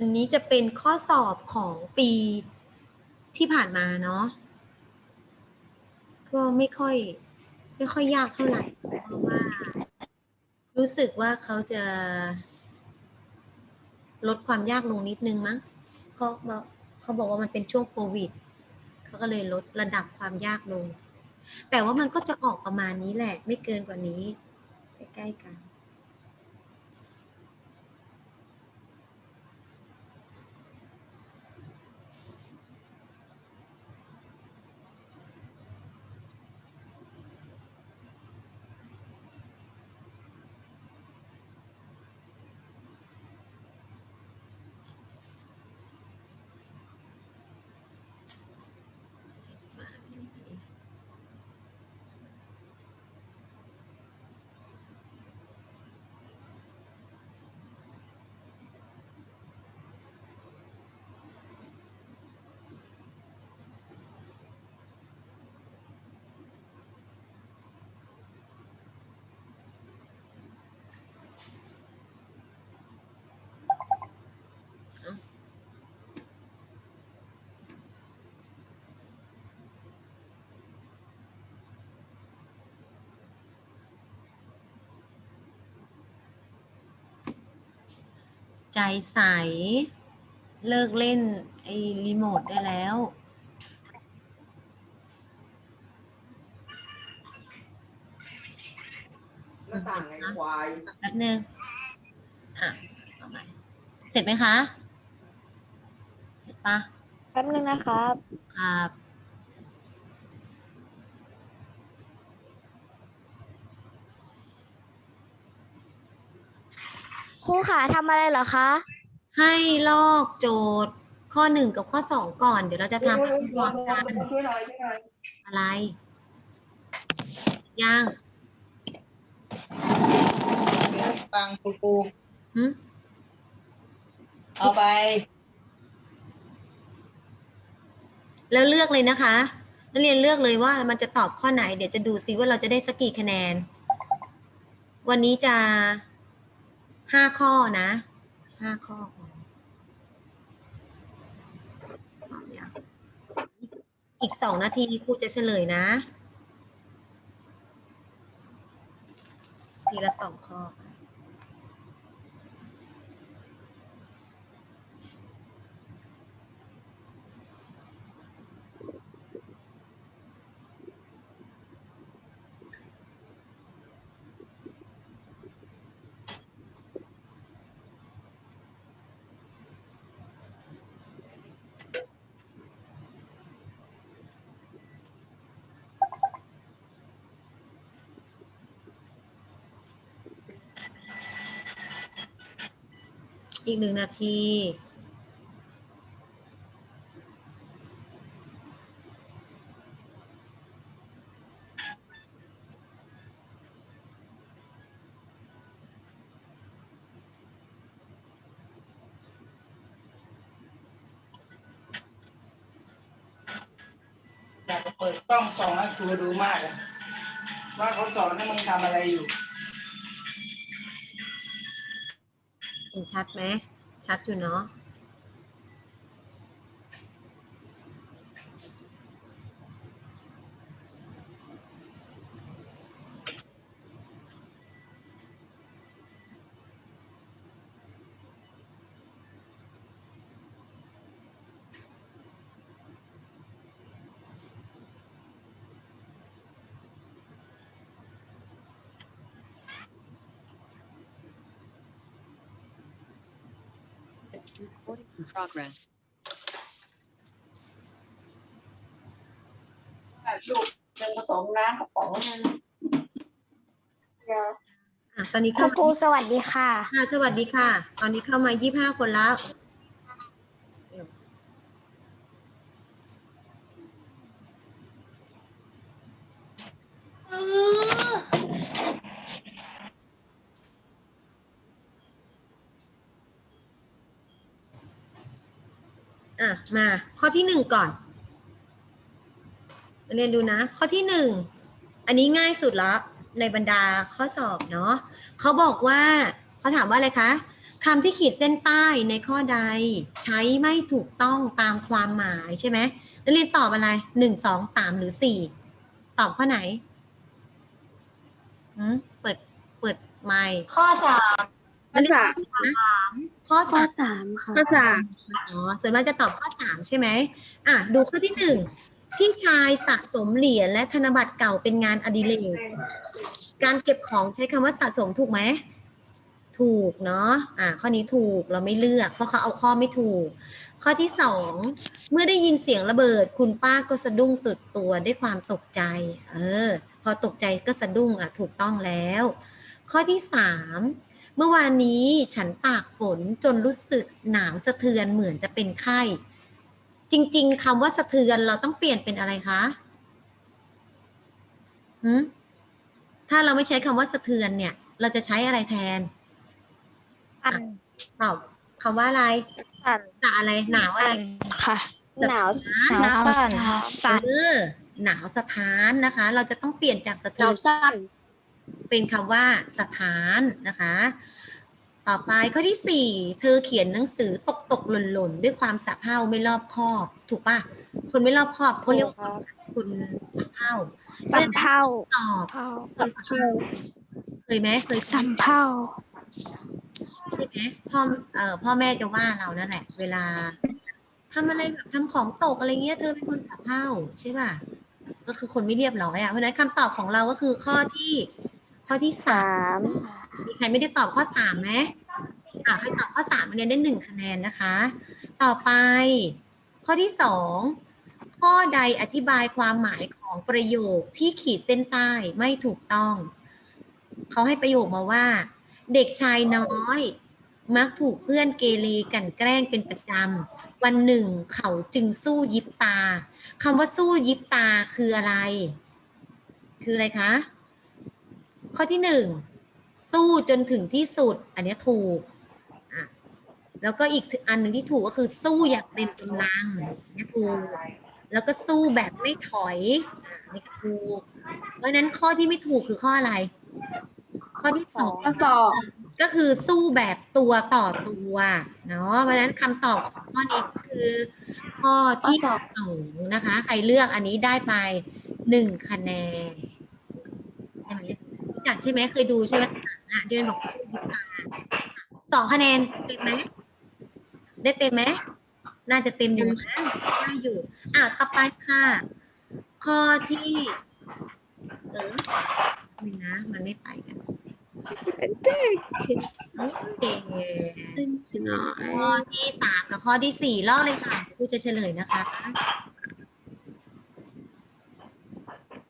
อันนี้จะเป็นข้อสอบของปีที่ผ่านมาเนาะก็ไม่ค่อย ไม่ค่อยยากเท่าไหร่ เพราะว่า รู้สึกว่าเขาจะ ลดความยากลงนิดนึงมั้งเขาบอกเขาบอกว่ามันเป็นช่วงโควิดเขาก็เลยลดระดับความยากลง แต่ว่ามันก็จะออกประมาณนี้แหละ ไม่เกินกว่านี้ใกล้ๆกัน ใจใส เลิกเล่น ไอ้รีโมทได้แล้ว หน้าต่างไงควายแป๊บนึง อะเอาใหม่เสร็จไหมคะ เสร็จปะแป๊บนึงนะครับ ครับ ครูขาทำอะไรเหรอคะ ให้ลอกโจทย์ข้อหนึ่งกับข้อสองก่อน เดี๋ยวเราจะทำพร้อมๆกันช่วยหน่อยช่วยหน่อยอะไร ยังตังปูปูหึเอาไป แล้วเลือกเลยนะคะนักเรียนเลือกเลยว่ามันจะตอบข้อไหน เดี๋ยวจะดูซิว่าเราจะได้สักกี่คะแนน วันนี้จะ ห้าข้อนะห้าข้อออีกสองนาทีครูจะเฉลยนะ ทีละสองข้อ อีกหนึ่งนาที อยากจะเปิดกล้องส่องให้ครูดูมากอะว่าเขาสอนให้มึงทำอะไรอยู่ เห็นชัดไหม ชัดอยู่เนาะ progress. ลูกหนึ่งผสมน้ำกระป๋องนึงอะตอนนี้ครูเข้าปูมาสวัสดีค่ะค่ะสวัสดีค่ะ ตอนนี้เข้ามายี่ห้าคนแล้ว อะมาข้อที่หนึ่งก่อนเรียนดูนะ ข้อที่หนึ่งอันนี้ง่ายสุดละในบรรดาข้อสอบเนาะเขาบอกว่าเขาถามว่าอะไรคะคำที่ขีดเส้นใต้ในข้อใดใช้ไม่ถูกต้องตามความหมายใช่ไหมนักเรียนตอบอะไรหนึ่งสองสามหรือสี่ตอบข้อไหนหืมเปิดเปิดไมค์ข้อสาม นักเรียนนะข้อข้อสามสามค่ะ ข้อสามอ๋อส่วนมากจะตอบข้อสามใช่ไหมอะดูข้อที่หนึ่งพี่ชายสะสมเหรียญและธนบัตรเก่าเป็นงานอดิเรกการเก็บของใช้คำว่าสะสมถูกไหม ถูกเนาะอ่าข้อนี้ถูกเราไม่เลือก เพราะเขาเอาข้อไม่ถูก ข้อที่สองเมื่อได้ยินเสียงระเบิด คุณป้าก็สะดุ้งสุดตัวด้วยความตกใจ เออ พอตกใจก็สะดุ้งอะถูกต้องแล้ว ข้อที่สาม เมื่อวานนี้ฉันตากฝนจนรู้สึกหนาวสะเทือนเหมือนจะเป็นไข้ จริง ๆคำว่าสะเทือนเราต้องเปลี่ยนเป็นอะไรคะหืมถ้าเราไม่ใช้คำว่าสะเทือนเนี่ย เราจะใช้อะไรแทนอันตอบคำว่าอะไรอันจะอะไรหนาวอะไรค่ะหนาวหนาวสั่นสั่นเออหนาวสถานนะคะ เราจะต้องเปลี่ยนจากสะหเทืนาอวนสั่น เป็นคำว่าสถานนะคะ ต่อไปข้อที่สี่เธอเขียนหนังสือตกตกหล่นหล่นด้วยความสะเพร่าไม่รอบคอบ ถูกปะคนไม่รอบคอบเขาเรียกว่าคนสะเพร่าสัมเภาตอบเภาคนสะเพร่าเคยไหมเคยสัมเภาใช่ไหมพ่อเอ่อพ่อแม่จะว่าเรานั่นแหละ เวลาทำอะไรแบบทำของตกอะไรเงี้ย เธอเป็นคนสะเพร่าใช่ป่ะก็คือคนไม่เรียบร้อยอะเพราะฉะนั้นคำตอบของเราก็คือข้อที่ ข้อที่สามสามมีใครไม่ได้ตอบข้อสามไหมอ่าใครตอบข้อสามเรียนได้หนึ่งคะแนนนะคะ ต่อไป ข้อที่สองข้อใดอธิบายความหมายของประโยคที่ขีดเส้นใต้ไม่ถูกต้อง เขาให้ประโยคมาว่า เด็กชายน้อย มักถูกเพื่อนเกเรกลันแกล้งเป็นประจำวันหนึ่งเขาจึงสู้ยิบตาคำว่าสู้ยิบตาคืออะไร คืออะไรคะ ข้อที่หนึ่งสู้จนถึงที่สุด อันเนี้ยถูกอะแล้วก็อีกอันหนึ่งที่ถูกก็คือสู้อย่างเต็มกำลังอันเนี้ยถูกแล้วก็สู้แบบไม่ถอยอะอันนี่ก็ถูก เพราะฉะนั้นข้อที่ไม่ถูกคือข้ออะไร ข้อที่สองข้อสอบก็คือสู้แบบตัวต่อตัวเนาะเพราะฉะนั้นคำตอบของข้อนี้ก็คือ ข้อที่สองนะคะ ใครเลือกอันนี้ได้ไปหนึ่งคะแนนใช่ไหมรู้ จักใช่ไหมเคยดูใช่ไหมอะเดือนบอกสู้ยิบตาสองคะแนนเต็มไหมได้เต็มไหมน่าจะเต็มอยู่นะได้อยู่อะต่อไปค่ะ ข้อที่เออนี่นะ มันไม่ไปกันเด็กเอ้ยเต้นสิหน่อยข้อที่สามกับข้อที่สี่เล่าเลยค่ะครูจะเฉลยนะคะ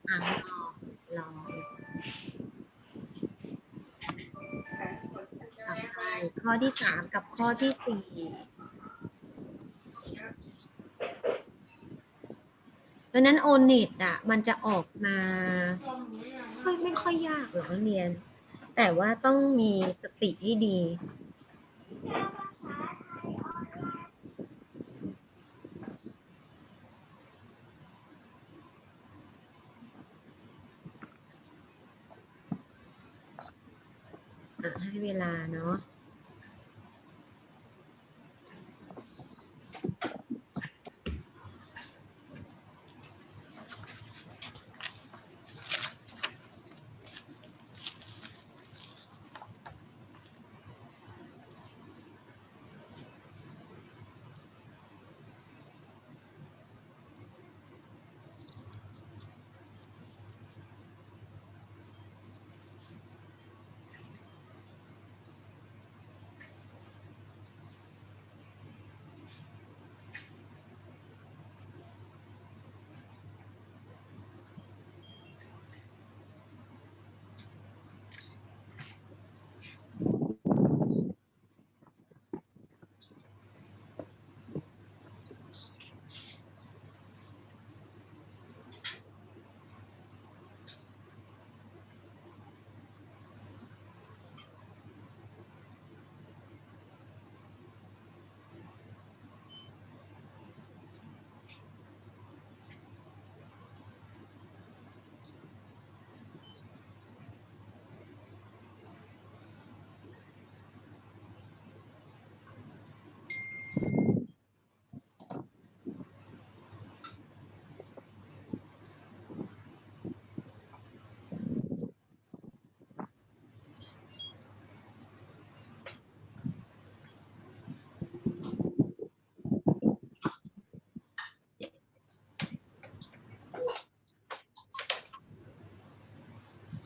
อ่า ต่อไปข้อที่สามกับข้อที่สี่เพราะนั้นโอนิตอะ มันจะออกมาไม่ไม่ค่อยยากหรอกนักเรียน แต่ว่าต้องมีสติให้ดี ให้เวลาเนาะ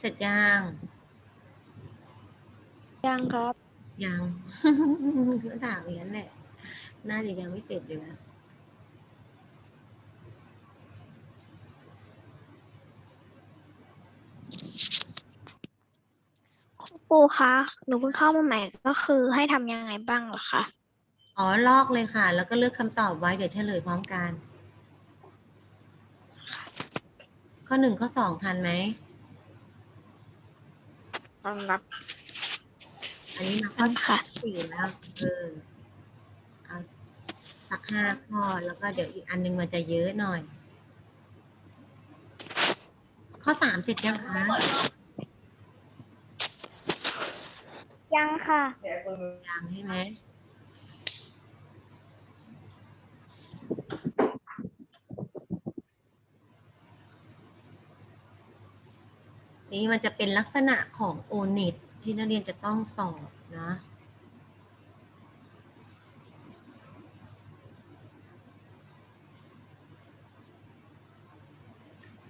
เสร็จยัง ยังครับ ยัง ก็ถามอย่างนั้นแหละ น่าจะยังไม่เสร็จเลยนะปูคะหนูเพิ่งเข้ามาใหม่ก็คือให้ทำยังไงบ้างเหรอคะ อ๋อ ลอกเลยค่ะ แล้วก็เลือกคำตอบไว้ เดี๋ยวเฉลยพร้อมกัน ข้อหนึ่งข้อสองทันไหม รับ อันนี้มาข้อทันค่ะ สี่แล้วเออเอาสักห้าข้อแล้วก็เดี๋ยวอีกอันหนึงมันจะเยอะหน่อย ข้อสามเสร็จยังคะยังค่ะยังใช่ไหม นี่มันจะเป็นลักษณะของโอเน็ตที่นักเรียนจะต้องสอบนะ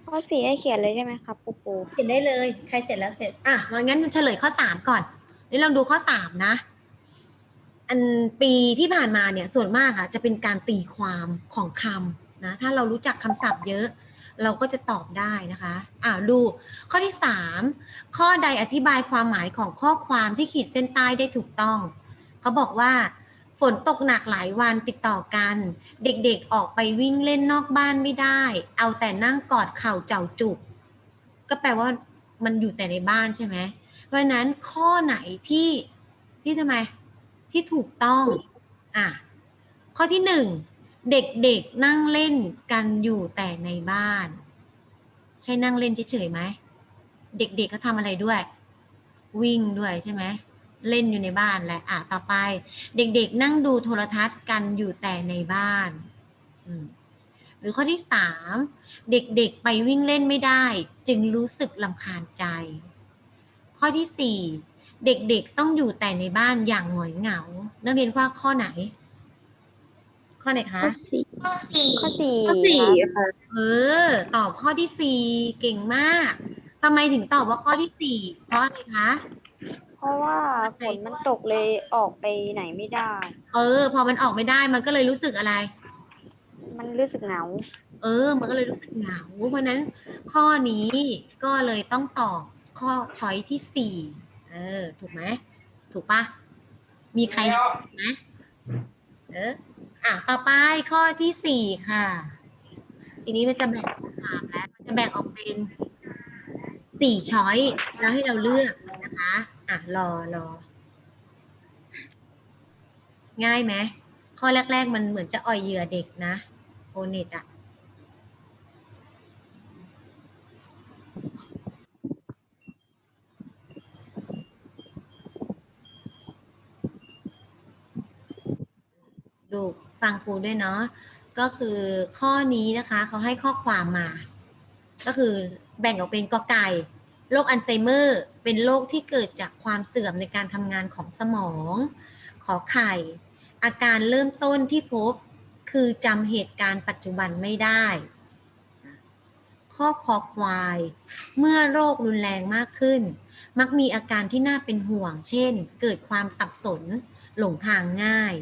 ข้อสี่ให้เขียนเลยใช่ไหมครับปูปูเขียนได้เลย ใครเสร็จแล้วเสร็จ อะงั้นเฉลยข้อสามก่อน นี่ลองดูข้อสามนะ อันปีที่ผ่านมาเนี่ยส่วนมากอะจะเป็นการตีความของคำนะ ถ้าเรารู้จักคำศัพท์เยอะ เราก็จะตอบได้นะคะอ่าดูข้อที่สามข้อใดอธิบายความหมายของข้อความที่ขีดเส้นใต้ได้ถูกต้อง เขาบอกว่าฝนตกหนักหลายวันติดต่อกัน เด็กๆออกไปวิ่งเล่นนอกบ้านไม่ได้ เอาแต่นั่งกอดเข่าเจ้าจุก ก็แปลว่ามันอยู่แต่ในบ้านใช่ไหมเพราะฉะนั้นข้อไหนที่ที่ทำไมที่ถูกต้องอะข้อที่หนึ่ง เด็กๆนั่งเล่นกันอยู่แต่ในบ้าน ใช่นั่งเล่นเฉยๆไหมเด็กๆเขาทำอะไรด้วย วิ่งด้วยใช่ไหมเล่นอยู่ในบ้านแหละอะต่อไป เด็กๆ นั่งดูโทรทัศน์กันอยู่แต่ในบ้านหรือข้อที่สามเด็กๆ ไปวิ่งเล่นไม่ได้ จึงรู้สึกลำคาญใจ ข้อที่สี่เด็กๆ ต้องอยู่แต่ในบ้านอย่างหงอยเหงา นักเรียนว่าข้อไหน ข้อไหนคะ ข้อสี่ข้อสี่ข้อสี่ข้อสี่ค่ะเออ ตอบข้อที่สี่เก่งมากทำไมถึงตอบว่าข้อที่สี่เพราะอะไรคะ เพราะว่าฝนมันตกเลยออกไปไหนไม่ได้ เออ พอมันออกไม่ได้มันก็เลยรู้สึกอะไร มันรู้สึกเหงา เออ มันก็เลยรู้สึกเหงา เพราะฉะนั้นข้อนี้ก็เลยต้องตอบข้อช้อยที่สี่เออ ถูกไหม ถูกปะมีใครถูกไหมเออ อะต่อไปข้อที่สี่ค่ะ ทีนี้มันจะแบ่งคำถามแล้วมันจะแบ่งออกเป็นสี่ช้อยแล้วให้เราเลือกนะคะอะรอรอง่ายไหมข้อแรก ๆ มันเหมือนจะอ่อยเหยื่อเด็กนะโอเน็ตอะดู ฟังครูด้วยเนาะก็คือข้อนี้นะคะเขาให้ข้อความมา ก็คือแบ่งออกเป็นกอไก่โรคอัลไซเมอร์ เป็นโรคที่เกิดจากความเสื่อมในการทำงานของสมอง ขอไข่ อาการเริ่มต้นที่พบคือจำเหตุการณ์ปัจจุบันไม่ได้ ข้อคอควาย เมื่อโรครุนแรงมากขึ้น มักมีอาการที่น่าเป็นห่วง เช่น เกิดความสับสน หลงทางง่าย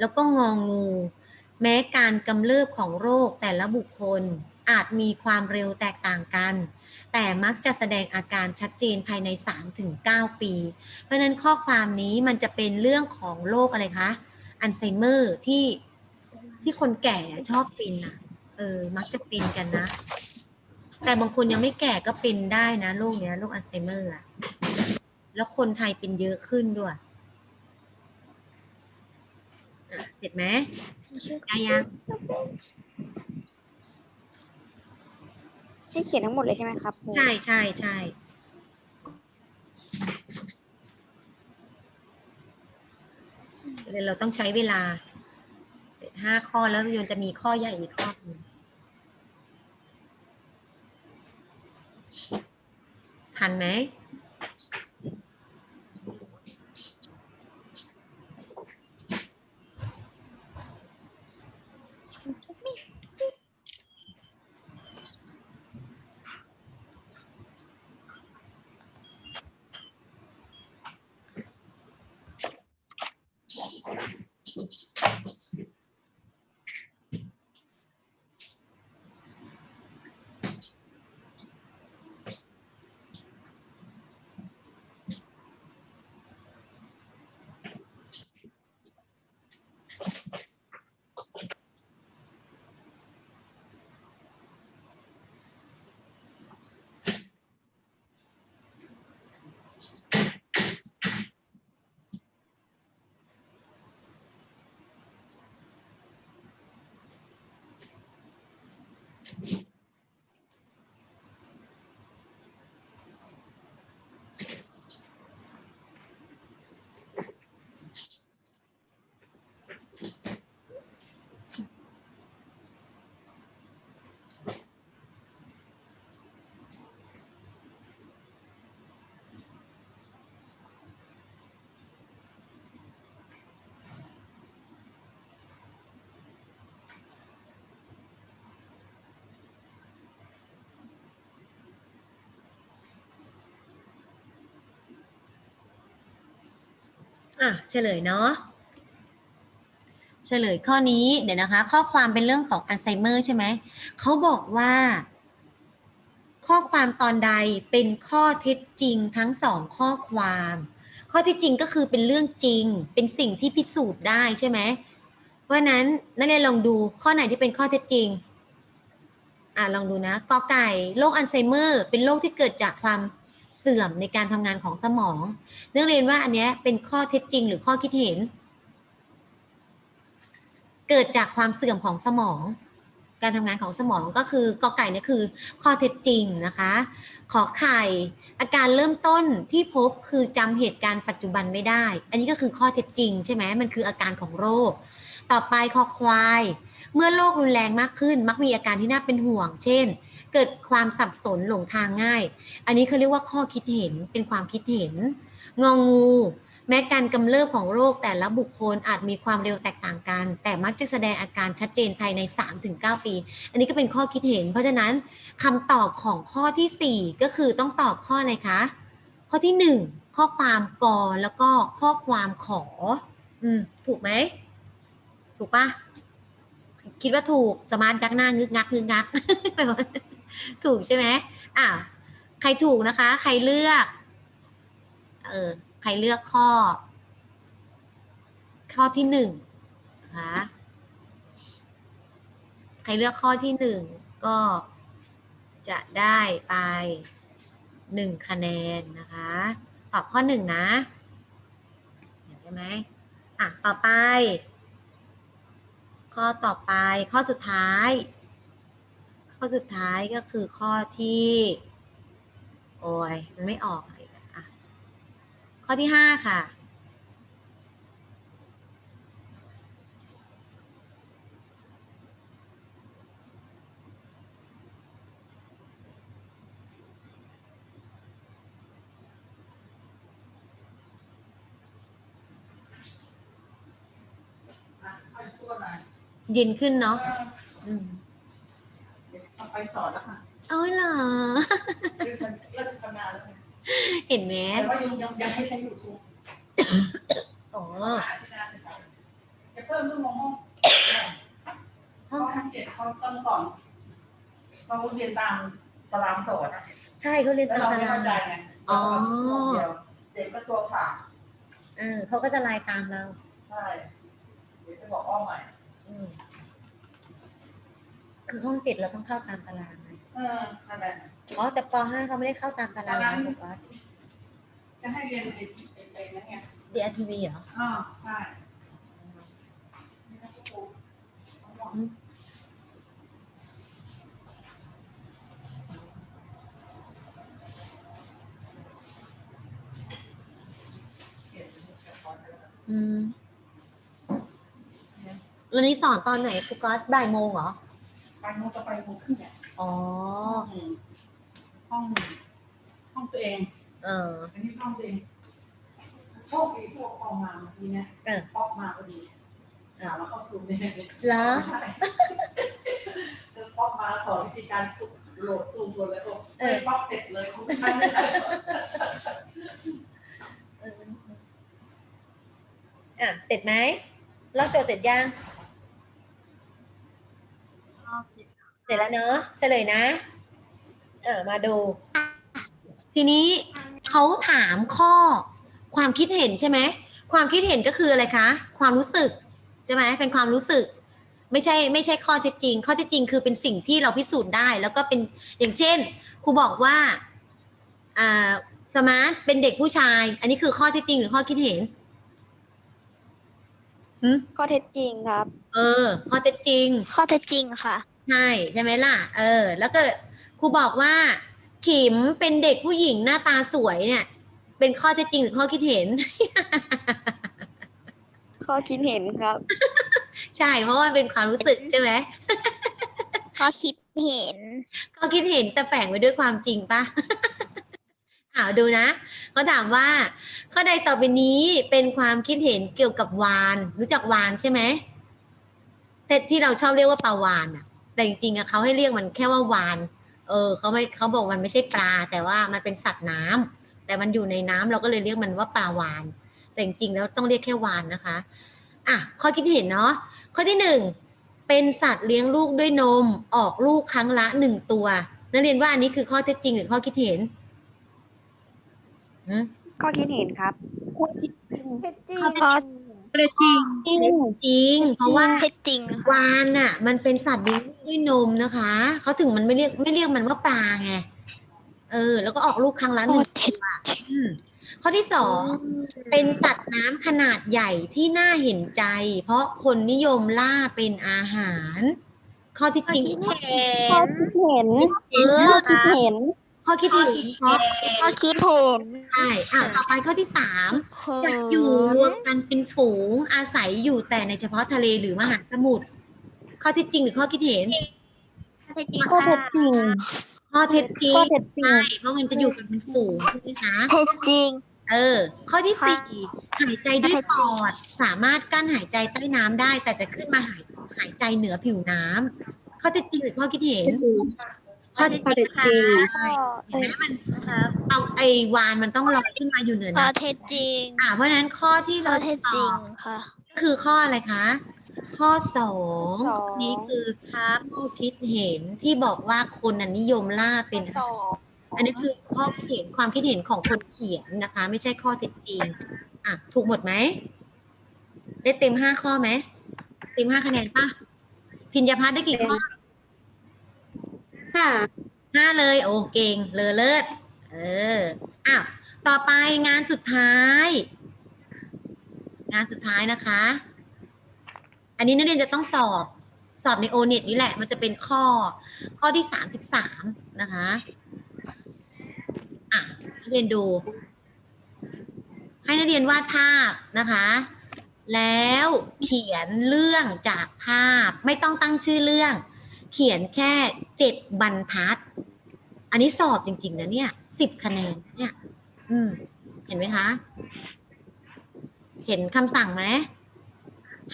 แล้วก็งองงู แม้การกำเริบของโรคแต่ละบุคคลอาจมีความเร็วแตกต่างกัน แต่มักจะแสดงอาการชัดเจนภายใน 3-9 ปี เพราะนั้นข้อความนี้มันจะเป็นเรื่องของโรคอะไรคะอัลไซเมอร์ที่ที่คนแก่ชอบเป็นอะเออ มักจะเป็นกันนะ แต่บางคนยังไม่แก่ก็เป็นได้นะโรคเนี้ยโรคอัลไซเมอร์อะแล้วคนไทยเป็นเยอะขึ้นด้วย เสร็จไหมได้ยังให้เขียนทั้งหมดเลยใช่ไหมครับครูใช่ใช่ใช่เดี๋ยวเราต้องใช้เวลาห้าข้อแล้วมันจะมีข้อใหญ่อีกข้อหนึงทันไหม อะเฉลยเนาะเฉลยข้อนี้เดี๋ยวนะคะ ข้อความเป็นเรื่องของอัลไซเมอร์ใช่ไหมเขาบอกว่า ข้อความตอนใดเป็นข้อเท็จจริงทั้งสองข้อความ ข้อเท็จจริงก็คือเป็นเรื่องจริง เป็นสิ่งที่พิสูจน์ได้ใช่ไหมเพราะนั้นนักเรียนลองดูข้อไหนที่เป็นข้อเท็จจริงอะลองดูนะกอไก่โรคอัลไซเมอร์ เป็นโรคที่เกิดจากความ สื่อมในการทำงานของสมอง นักเรียนว่าอันเนี้ยเป็นข้อเท็จจริงหรือข้อคิดเห็น เกิดจากความเสื่อมของสมอง การทำงานของสมองก็คือกอไก่เนี่ยคือ ข้อเท็จจริงนะคะ ขอไข่ อาการเริ่มต้นที่พบคือจำเหตุการณ์ปัจจุบันไม่ได้ อันนี้ก็คือข้อเท็จจริงใช่ไหมมันคืออาการของโรค ต่อไปคอควาย เมื่อโรครุนแรงมากขึ้น มักมีอาการที่น่าเป็นห่วง เช่น เกิดความสับสนหลงทางง่าย อันนี้เขาเรียกว่าข้อคิดเห็นเป็นความคิดเห็น งองู แม้การกำเริบของโรคแต่ละบุคคลอาจมีความเร็วแตกต่างกัน แต่มักจะแสดงอาการชัดเจนภายใน 3-9 ปี อันนี้ก็เป็นข้อคิดเห็น เพราะฉะนั้นคำตอบของข้อทีสี่4 ก็คือต้องตอบข้ออะไรคะ ข้อที่ 1 ข้อความกอแล้วก็ข้อความขอ อืมถูกไหมถูกปะคิดว่าถูกสมาร์ทยักหน้างึกงักงึกงัก ถูกใช่ไหมอะใครถูกนะคะ ใครเลือก เออ ใครเลือกข้อ ข้อที่หนึ่งนะคะใครเลือกข้อที่หนึ่งก็จะได้ไปหนึ่งคะแนนนะคะ ตอบข้อหนึ่งนะเห็นไหมอะ ต่อไป ข้อต่อไปข้อสุดท้าย ข้อสุดท้ายก็คือข้อที่ โอ้ยมันไม่ออกเลยอะข้อที่ห้าค่ะอะไปตัวไหนเย็นขึ้นเนาะอืมเดี๋ยวเอา ไปสอนแล้วค่ะเอาเหรอเริ่มชำเริ่มชำนาญแล้วค่ะเห็นไหมแต่ว่ายังยังยังไม่ใช้ยูทูบอ๋อหาที่น่าจะใช้จะเพิ่มชั่วโมงห้องห้องค่ะเจ็ดเขาต้องสอนเขาเรียนตามตารางสอนอะใช่เขาเรียนแล้วตามเราตาไม่ราเข้าง ใจไงอ๋อ เดียวเด็กก็ตัวผ่าเออเขาก็จะไลน์ตามเรา ใช่เดี๋ยวจะบอกอ้อมใหม่อืม คือห้องเจ็ดเราต้องเข้าตามตารางไงเออนั่นแหละอ๋อแต่ปห้าเขาไม่ได้เข้าตามตารางนะผมว่าจะให้เรียนไอ้ไอ้ไอ้นั่นไงดีอาร์ทีวีเหรออ่าใช่นี่ก็ครูเขาบอกเขียนเขียนก่อนเลยนะอืมแล้วนี่สอนตอนไหนครูก๊อตบ่ายโมงเหรอ ไปโมงจะไปโมงครึ่งเนี่ยอ๋อ ห้อง ห้องตัวเอง เออ อันนี้ห้องตัวเองโชคดีที่ออกมาเมื่อกี้เนี่ยเออ ออกมาพอดีถามว่าเข้าซูมได้ไหมเหรอ ใช่คือป๊อกมาสอนวิธีการสุดโหลดซูมเลยแล้วก็เออ ป๊อกเสร็จเลยคุณใช้ไม่ได้อะ เสร็จไหมลอกโจทย์เสร็จยัง เสร็จแล้วเนอะเฉลยนะ เออมาดู ทีนี้เขาถามข้อความคิดเห็นใช่ไหมความคิดเห็นก็คืออะไรคะ ความรู้สึกใช่ไหมเป็นความรู้สึก ไม่ใช่ไม่ใช่ข้อเท็จจริง ข้อเท็จจริงคือเป็นสิ่งที่เราพิสูจน์ได้ แล้วก็เป็นอย่างเช่นครูบอกว่าอ่าสมาร์ทเป็นเด็กผู้ชาย อันนี้คือข้อเท็จจริงหรือข้อคิดเห็น หืมข้อเท็จจริงครับ เออ ข้อเท็จจริง ข้อเท็จจริงค่ะ ใช่ใช่ไหมล่ะ เออ แล้วก็ครูบอกว่า ขิมเป็นเด็กผู้หญิงหน้าตาสวยเนี่ย เป็นข้อเท็จจริงหรือข้อคิดเห็น ข้อคิดเห็นครับ ใช่เพราะว่ามันเป็นความรู้สึกใช่ไหมข้อคิดเห็น ข้อคิดเห็นแต่แฝงไว้ด้วยความจริงปะ อ้าวดูนะเขาถามว่า ข้อใดต่อไปนี้เป็นความคิดเห็นเกี่ยวกับวาน รู้จักวานใช่ไหมแต่ที่เราชอบเรียกว่าปลาวานอะแต่จริงๆอะเขาให้เรียกมันแค่ว่าวาน เออเขาไม่เขาบอกมันไม่ใช่ปลา แต่ว่ามันเป็นสัตว์น้ำแต่มันอยู่ในน้ำเราก็เลยเรียกมันว่าปลาวาน แต่จริงๆแล้วต้องเรียกแค่วานนะคะอะข้อคิดเห็นเนาะข้อที่หนึ่งเป็นสัตว์เลี้ยงลูกด้วยนมออกลูกครั้งละหนึ่งตัว นักเรียนว่าอันนี้คือข้อเท็จจริงหรือข้อคิดเห็น หืมข้อคิดเห็นครับข้อเท็จจริงเท็จจริง เพราะว่าเท็จจริงวานน่ะ มันเป็นสัตว์เลี้ยงลูกด้วยนมนะคะ เขาถึงมันไม่เรียกไม่เรียกมันว่าปลาไง เออ แล้วก็ออกลูกครั้งละหนึ่งเท็จอืมข้อที่สองเป็นสัตว์น้ำขนาดใหญ่ที่น่าเห็นใจ เพราะคนนิยมล่าเป็นอาหาร ข้อที่จริงข้อคิดเห็น เออ คิดเห็น ข้อคิดเห็นเพราะข้อคิดเห็นใช่อะต่อไปข้อที่สามจะอยู่รวมกันเป็นฝูงอาศัยอยู่แต่ในเฉพาะทะเลหรือมหาสมุทรข้อที่จริงหรือข้อคิดเห็น ข้อเท็จจริง ข้อเท็จจริงข้อเท็จจริง ใช่เพราะมันจะอยู่กันเป็นฝูงใช่ไหมคะ เท็จจริง เออ ข้อที่ค่ะสี่หายใจด้วยข้อเท็จปจริงอด สามารถกั้นหายใจใต้น้ำได้ แต่จะขึ้นมาหายหายใจเหนือผิวน้ำข้อเท็จจริงหรือข้อคิดเห็น ข้อเท็จ ข้อเท็จจริงใช่เห็นไหมมันเอาไอวานมันต้องลอยขึ้นมาอยู่เหนือข้อน้ำเท็จจริงอ่าเพราะฉะนั้นข้อที่ข้เราอเท็จตจริองบค่ะก็คือข้ออะไรคะ ข้อสองข้อสอง นี่คือครับข้อคิดเห็นที่บอกว่าคนน่ะนิยมล่าเป็น สองอันนี้คือข้อคิดเห็นความคิดเห็นของคนเขียนนะคะ ไม่ใช่ข้อเท็จจริงอะถูกหมดไหมได้เต็มห้าข้อไหมเต็มห้าคะแนนป่ะพิญญาพัฒน์ได้กี่ข้อ ค่ะห้าเลย โอ้เก่งเลอเลิศเอออ้าวต่อไปงานสุดท้าย งานสุดท้ายนะคะ อันนี้นักเรียนจะต้องสอบสอบในโอเน็ตนี่แหละ มันจะเป็นข้อข้อที่สามสิบสามนะคะอะนักเรียนดู ให้นักเรียนวาดภาพนะคะ แล้วเขียนเรื่องจากภาพไม่ต้องตั้งชื่อเรื่อง เขียนแค่เจ็ดบรรทัด อันนี้สอบจริง ๆ นะเนี่ยสิบคะแนนเนี่ย อืม เห็นไหมคะ เห็นคำสั่งไหม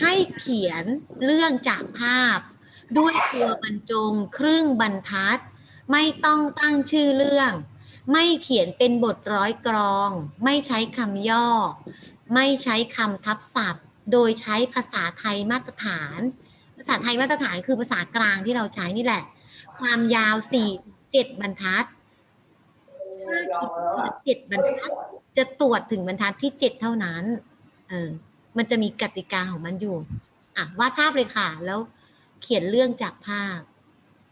ให้เขียนเรื่องจากภาพ ด้วยตัวบรรจงครึ่งบรรทัด ไม่ต้องตั้งชื่อเรื่อง ไม่เขียนเป็นบทร้อยกรอง ไม่ใช้คำย่อ ไม่ใช้คำทับศัพท์ โดยใช้ภาษาไทยมาตรฐาน ภาษาไทยมาตรฐานคือภาษากลางที่เราใช้นี่แหละ ความยาวสี่เจ็ดบรรทัดถ้าคิดว่าเจ็ดบรรทัด จะตรวจถึงบรรทัดที่เจ็ดเท่านั้น เออ มันจะมีกติกาของมันอยู่ อะวาดภาพเลยค่ะ แล้วเขียนเรื่องจากภาพ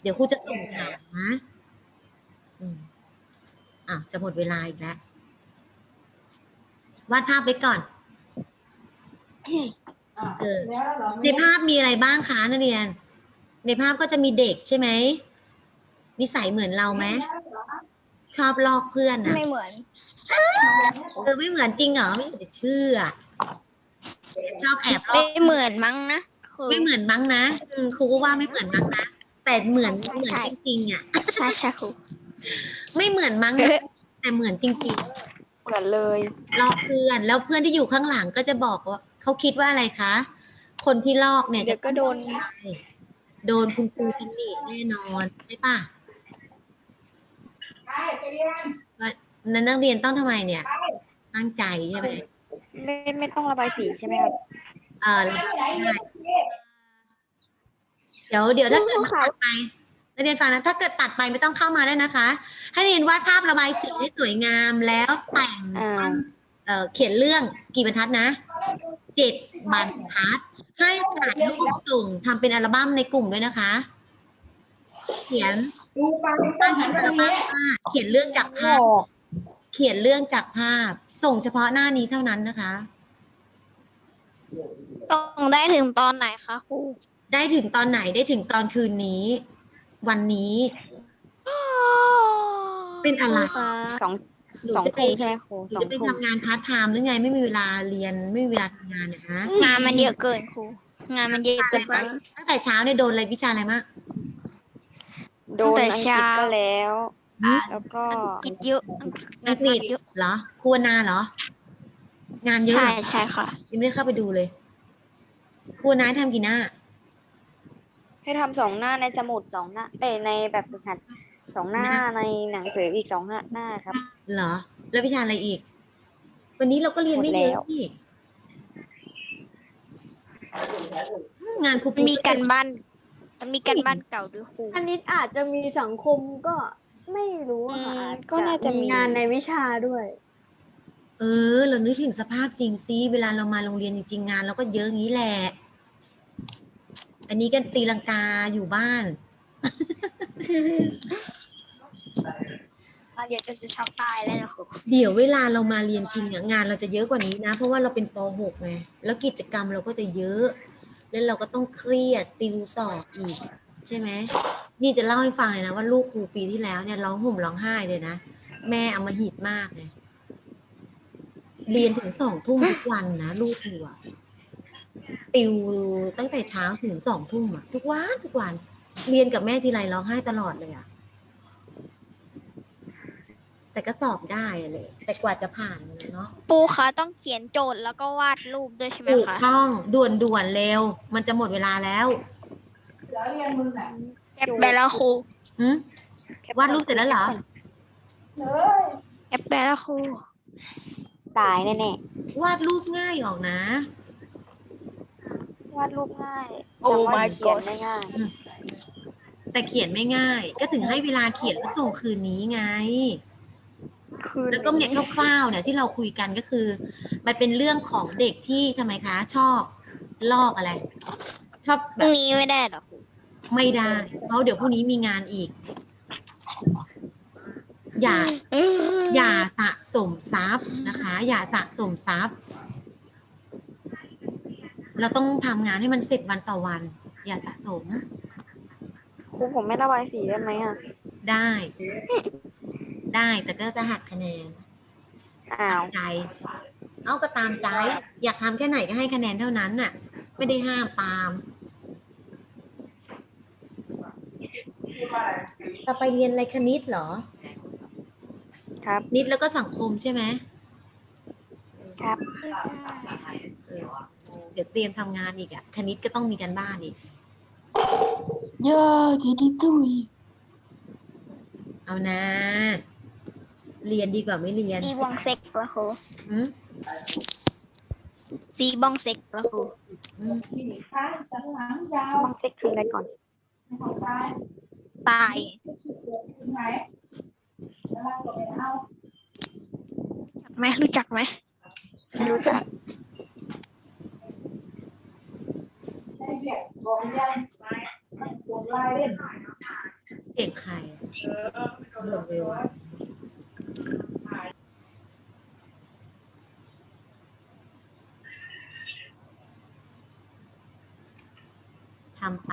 เดี๋ยวครูจะส่งถามนะอืมอะจะหมดเวลาอีกแล้ววาดภาพไว้ก่อน อะเออ แล้วเหรอในภาพมีอะไรบ้างคะนักเรียน ในภาพก็จะมีเด็กใช่ไหมนิสัยเหมือนเราไหมชอบลอกเพื่อนนะไม่เหมือน เออไม่เหมือนจริงเหรอไม่อยากจะเชื่อชอบแอบลอไม่กเหมือนมั้งนะคครูไม่เหมือนมั้งนะอืมครูก็ว่าไม่เหมือนมั้งนะแต่เหมือนใช่เหมือนใช่จริงๆอะ ใช่ใช่ครู ไม่เหมือนมั้งนะแต่เหมือนจริงเหมือนเลย ๆลอกเพื่อนแล้วเพื่อนที่อยู่ข้างหลังก็จะบอกว่า เขาคิดว่าอะไรคะ คนที่ลอกเนี่ยเดี๋ยวก็โดน โดนคุณครูตำหนิแน่นอนใช่ปะไปไปเรียนนั้นนักเรียนต้องทำไมเนี่ย ตั้งใจใช่ไหมไม่ไม่ต้องระบายสีใช่ไหมครับเออแล้วก็ได้เดี๋ยวเดี๋ยวถ้าเกิดมันตัดไปนักเรียนฟังนะถ้าเกิดตัดไปไม่ต้องเข้ามาได้นะคะ ให้เรียนวาดภาพระบายสีให้สวยงามแล้วแต่งอ่าเอ่อเขียนเรื่องกี่บรรทัดนะ เจ็ดบรรทัด ให้ถ่ายรูปส่งทำเป็นอัลบั้มในกลุ่มด้วยนะคะ เขียนดูไปตั้งอัลบั้มภาพเขียนเรื่องจากภาพ เขียนเรื่องจากภาพ ส่งเฉพาะหน้านี้เท่านั้นนะคะ ต้องได้ถึงตอนไหนคะครูได้ถึงตอนไหนได้ถึงตอนคืนนี้ วันนี้ เป็นอะไร สอง หนูสองจะไปทุ่มใช่ไหมครูหนูสองจะไปทุ่มทำงานพาร์ทไทม์หรือไงไม่มีเวลาเรียนไม่มีเวลาทำงานเนะฮะงานมันเยอะเกินครู งานมันเยอะเกินไป ตั้งแต่เช้าเนี่ยโดนอะไรวิชาอะไรมากโดนแต่อังกฤษเช้า ก็แล้วหืมแล้วก็กิจเยอะงาอันงกฤษเยอะเหรอครัวนาเหรอ งานเยอะใช่เหรอใช่ค่ะ ยังไม่ได้เข้าไปดูเลยครัวนาทำกี่หน้าให้ทำสองหน้าในสมุดสองหน้าเอ้ยในแบบฝึกหัด สองหน้าในหนังสืออีกสองหน้าหน้าครับ เหรอ แล้ววิชาอะไรอีก วันนี้เราก็เรียนไม่เยหมดแล้อะวนี่งานครูมันมีการบ้าน มันมีการบ้านเก่าด้วยครู อันนี้อาจจะมีสังคมก็ไม่รู้อะค่ะอืมอาจก็น่าจะมีงานในวิชาด้วย เออ เรานึกถึงสภาพจริงซิเวลาเรามาโรงเรียนจริงๆงานเราก็เยอะอย่างนี้แหละ อันนี้ก็ตีลังกาอยู่บ้าน เดี๋ยวจะจะช็อกตายแล้วนะครูเดี๋ยวเวลาเรามาเรียนจริงอะงานเราจะเยอะกว่านี้นะ เพราะว่าเราเป็นป .6 ไงแล้วกิจกรรมเราก็จะเยอะ แล้วเราก็ต้องเครียดติวสอบอีก ใช่ไหมนี่จะเล่าให้ฟังเลยนะว่าลูกครูปีที่แล้วเนี่ยร้องห่มร้องไห้เลยนะ แม่เอามาหิดมากเลยเรียนถึงสองทุ่มทุกวันนะลูกครูอะติวตั้งแต่เช้าถึงสองทุ่มอะทุกวันทุกวัน เรียนกับแม่ทีไรร้องไห้ตลอดเลยอะ แต่ก็สอบได้อะเลย แต่กว่าจะผ่านเนาะปูคะต้องเขียนโจทย์แล้วก็วาดรูปด้วยใช่ไหมถูกคะต้องด่วนด่วนๆเร็ว มันจะหมดเวลาแล้วเดี๋ยวเรียนมึงน่ะแอปไปแล้วครูหึวาดรูปเสร็จแล้วเหรอ เฮ้ยแอปไปแล้วครูตายแน่วาดรูปง่ายออกนะ ๆวาดรูปง่าย Oh แต่ว่า my เขียน God ไม่ง่ายแต่เขียนไม่ง่าย ก็ถึงให้เวลาเขียนแล้วส่งคืนนี้ไง คืนแล้วก็เนี่ยคร่าวๆเนี่ยที่เราคุยกันก็คือ มันเป็นเรื่องของเด็กที่ทำไมคะชอบลอกอะไร ชอบพแบรุ่งบนี้ไม่ได้เหรอครูไม่ได้เพราะเดี๋ยวพรุ่งนี้มีงานอีก อย่า อย่าสะสมทรัพย์นะคะ อย่าสะสมทรัพย์ เราต้องทำงานให้มันเสร็จวันต่อวัน อย่าสะสมครูผมไม่ระบายสีได้ไหมอะได้ ได้แต่ก็จะหักคะแนนอ้าวใจ เอาก็ตามใจ อยากทำแค่ไหนก็ให้คะแนนเท่านั้นน่ะ ไม่ได้ห้ามตาม ต่อไปเรียนอะไรคณิตเหรอ ครับนิดแล้วก็สังคมใช่ไหมครับเออเดี๋ยวเตรียมทำงานอีกอะคณิตก็ต้องมีการบ้านอีก เยอะกี่ที่ตุ้ยเอานะ เรียนดีกว่าไม่เรียนสีบองเซ็กเหรอครูอืมสีบองเซ็กเหรอครูอืมที่ข้างสันหลังยาวต้องเซ็กคืออะไรก่อน ของตายตายถึงไหนแล้วเราก็ไปเอาไหมรู้จักไหมรู้จักได้เรียกบอกยังบอกลายเล่นเสียงใครอะเร็วๆ ทำไป